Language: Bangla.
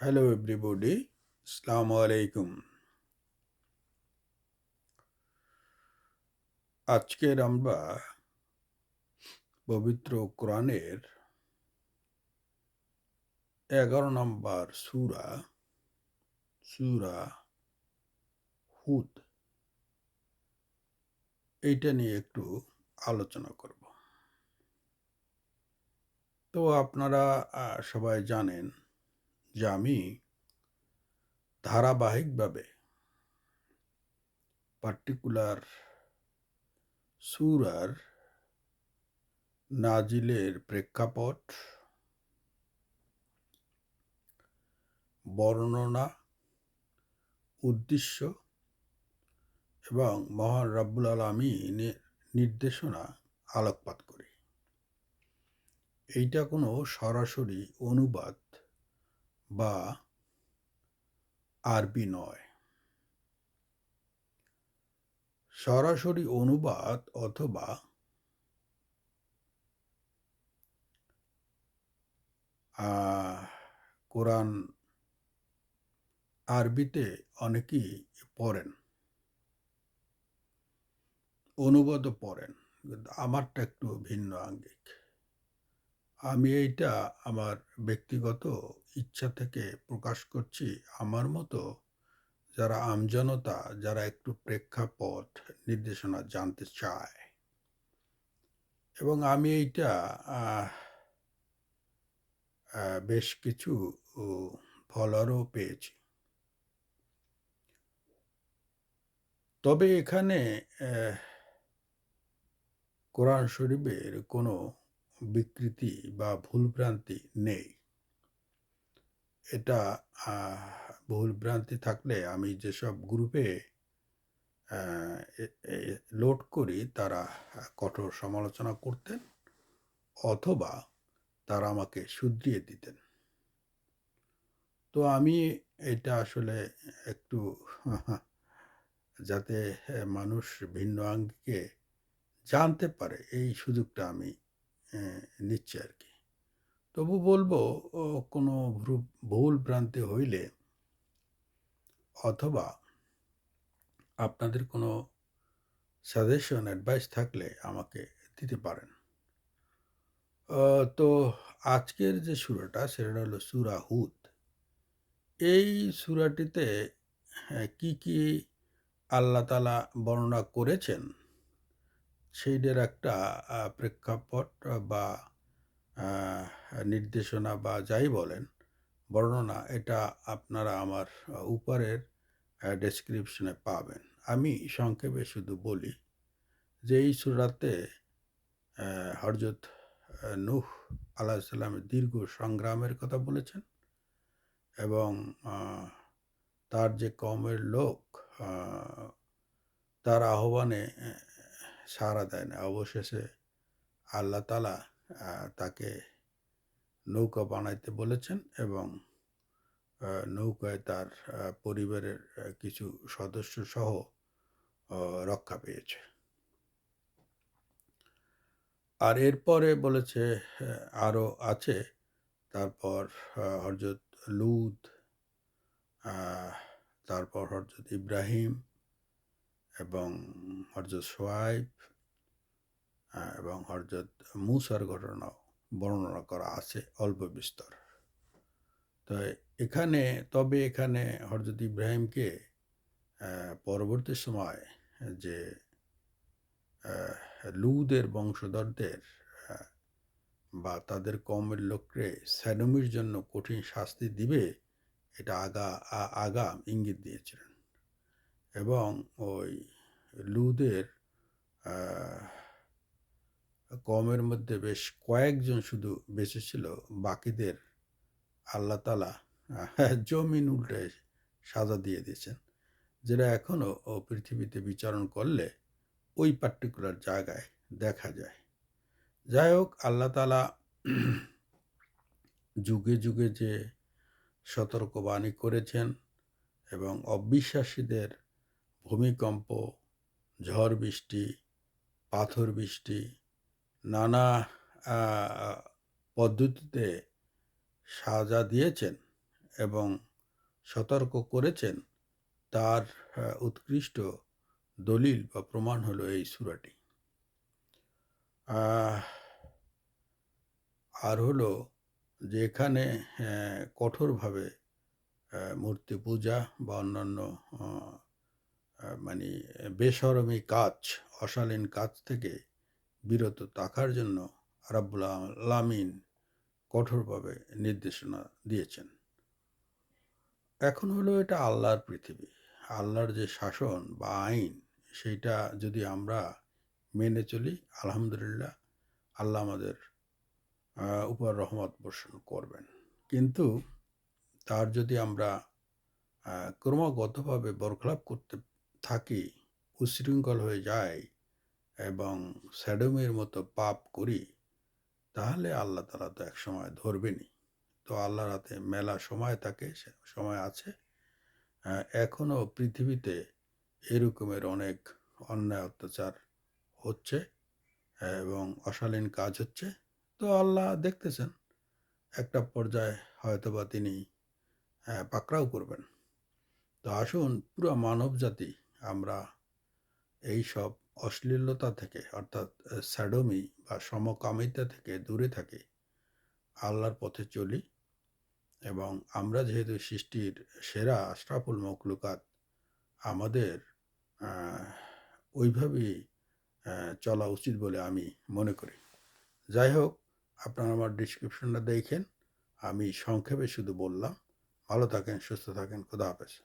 হ্যালো এভরিবডি আসসালামু আলাইকুম আজকের আমরা পবিত্র কোরআনের এগারো নম্বর সুরা সুরা হুদ। এইটা নিয়ে একটু আলোচনা করব। তো আপনারা সবাই জানেন যে আমি ধারাবাহিকভাবে পার্টিকুলার সুরার নাজিলের প্রেক্ষাপট, বর্ণনা, উদ্দেশ্য এবং মহান রাব্বুল আলমিনের নির্দেশনা আলোকপাত করি। এইটা কোনো সরাসরি অনুবাদ বা আরবি নয়। সরাসরি অনুবাদ অথবা কোরআন আরবিতে অনেকেই পড়েন। অনুবাদও পড়েন। আমারটা একটু ভিন্ন আঙ্গিক। আমি এইটা আমার ব্যক্তিগত ইচ্ছা থেকে প্রকাশ করছি, আমার মতো যারা আমজনতা, যারা একটু প্রেক্ষাপট নির্দেশনা জানতে চায়। এবং আমি এইটা বেশ কিছু ফলোয়ারও পেয়েছি। তবে এখানে কোরআন শরীফের কোনো বিকৃতি বা ভুলভ্রান্তি নেই। এটা আহ, ভুলভ্রান্তি থাকলে আমি যেসব গ্রুপে লোড করি তারা কঠোর সমালোচনা করতেন অথবা তারা আমাকে শুধরিয়ে দিতেন। তো আমি এটা আসলে একটু যাতে মানুষ ভিন্ন আঙ্গিকে জানতে পারে এই সুযোগটা আমি নিচ্ছি আর কি। তবু বলব কোনো ভুল ভ্রান্তি হইলে অথবা আপনাদের কোনো সাজেশন অ্যাডভাইস থাকলে আমাকে দিতে পারেন। তো আজকের যে সুরাটা, সেটা হলো সুরা হুদ। এই সুরাটিতে কি কি আল্লাহ তালা বর্ণনা করেছেন সেইটার একটা প্রেক্ষাপট বা নির্দেশনা বা যাই বলেন বর্ণনা এটা আপনারা আমার উপরের ডেসক্রিপশনে পাবেন। আমি সংক্ষেপে শুধু বলি যে এই সুরাতে হরজত নূহ আলাহ সাল্লামের দীর্ঘ সংগ্রামের কথা বলেছেন এবং তার যে কমের লোক তার আহ্বানে আহ, সাড়া দেয় না। অবশেষে আল্লাহ তালা আহ, তাকে নৌকা বানাইতে বলেছেন এবং নৌকায় তার পরিবারের কিছু সদস্য সহ রক্ষা পেয়েছে। আর এরপরে বলেছে আরও আছে, তারপর হরজত লুদ তারপর হরজত ইব্রাহিম এবং হরজত সোয়াইব এবং হরজত মুসার ঘটনাও বর্ণনা করা আছে অল্প বিস্তর। তো এখানে, তবে এখানে হরজত ইব্রাহিমকে পরবর্তী সময় যে লুদের বংশধরদের বা তাদের কমের লোককে স্যাডমির জন্য কঠিন শাস্তি দিবে, এটা আগা আগাম ইঙ্গিত দিয়েছিলেন। এবং ওই লুদের কমের মধ্যে বেশ কয়েকজন শুধু বেঁচে ছিল বাকিদের আল্লাহ তালা জমিন উল্টে সাজা দিয়ে দিয়েছেন। যেটা এখনও পৃথিবীতে বিচারণ করলে ওই পার্টিকুলার জায়গায় দেখা যায়। যাই হোক, আল্লাহ তালা যুগে যুগে যে সতর্কবাণী করেছেন এবং অবিশ্বাসীদের ভূমিকম্প, ঝড় বৃষ্টি, পাথর বৃষ্টি নানা পদ্ধতিতে সাজা দিয়েছেন এবং সতর্ক করেছেন তার উৎকৃষ্ট দলিল বা প্রমাণ হলো এই সূরাটি। আর হলো যে এখানে কঠোরভাবে মূর্তি পূজা বা অন্যান্য মানে বেশরমি কাজ, অশালীন কাজ থেকে বিরত থাকার জন্য রাব্বুল আলামিন কঠোরভাবে নির্দেশনা দিয়েছেন। এখন হলো এটা আল্লাহর পৃথিবী। আল্লাহর যে শাসন বা আইন সেইটা যদি আমরা মেনে চলি আলহামদুলিল্লাহ আল্লাহ আমাদের উপর রহমত বর্ষণ করবেন। কিন্তু তার যদি আমরা ক্রমাগতভাবে বরখলাপ করতে থাকি, উচ্ছৃঙ্খল হয়ে যাই এবং সডমের মতো পাপ করি, তাহলে আল্লাহ তাআলা তো একসময় ধরবেনই। তো আল্লাহর হাতে মেলা সময় থাকে, সময় আছে। আ এখনও পৃথিবীতে এরকমের অনেক অন্যায় অত্যাচার হচ্ছে এবং অশালীন কাজ হচ্ছে। তো আল্লাহ দেখতেছেন। একটা পর্যায়ে হয়তোবা তিনি পাকড়াও করবেন। তো আসুন পুরা মানবজাতি আমরা এইসব অশ্লীলতা থেকে অর্থাৎ স্যাডোমি বা সমকামিতা থেকে দূরে থাকি। আল্লাহর পথে চলি এবং আমরা যেহেতু সৃষ্টির সেরা আশরাফুল মখলুকাত আমাদের ওইভাবেই চলা উচিত বলে আমি মনে করি। যাই হোক আপনারা আমার ডেসক্রিপশনটা দেখেন। আমি সংক্ষেপে শুধু বললাম। ভালো থাকেন, সুস্থ থাকেন। খোদা হাফেজ।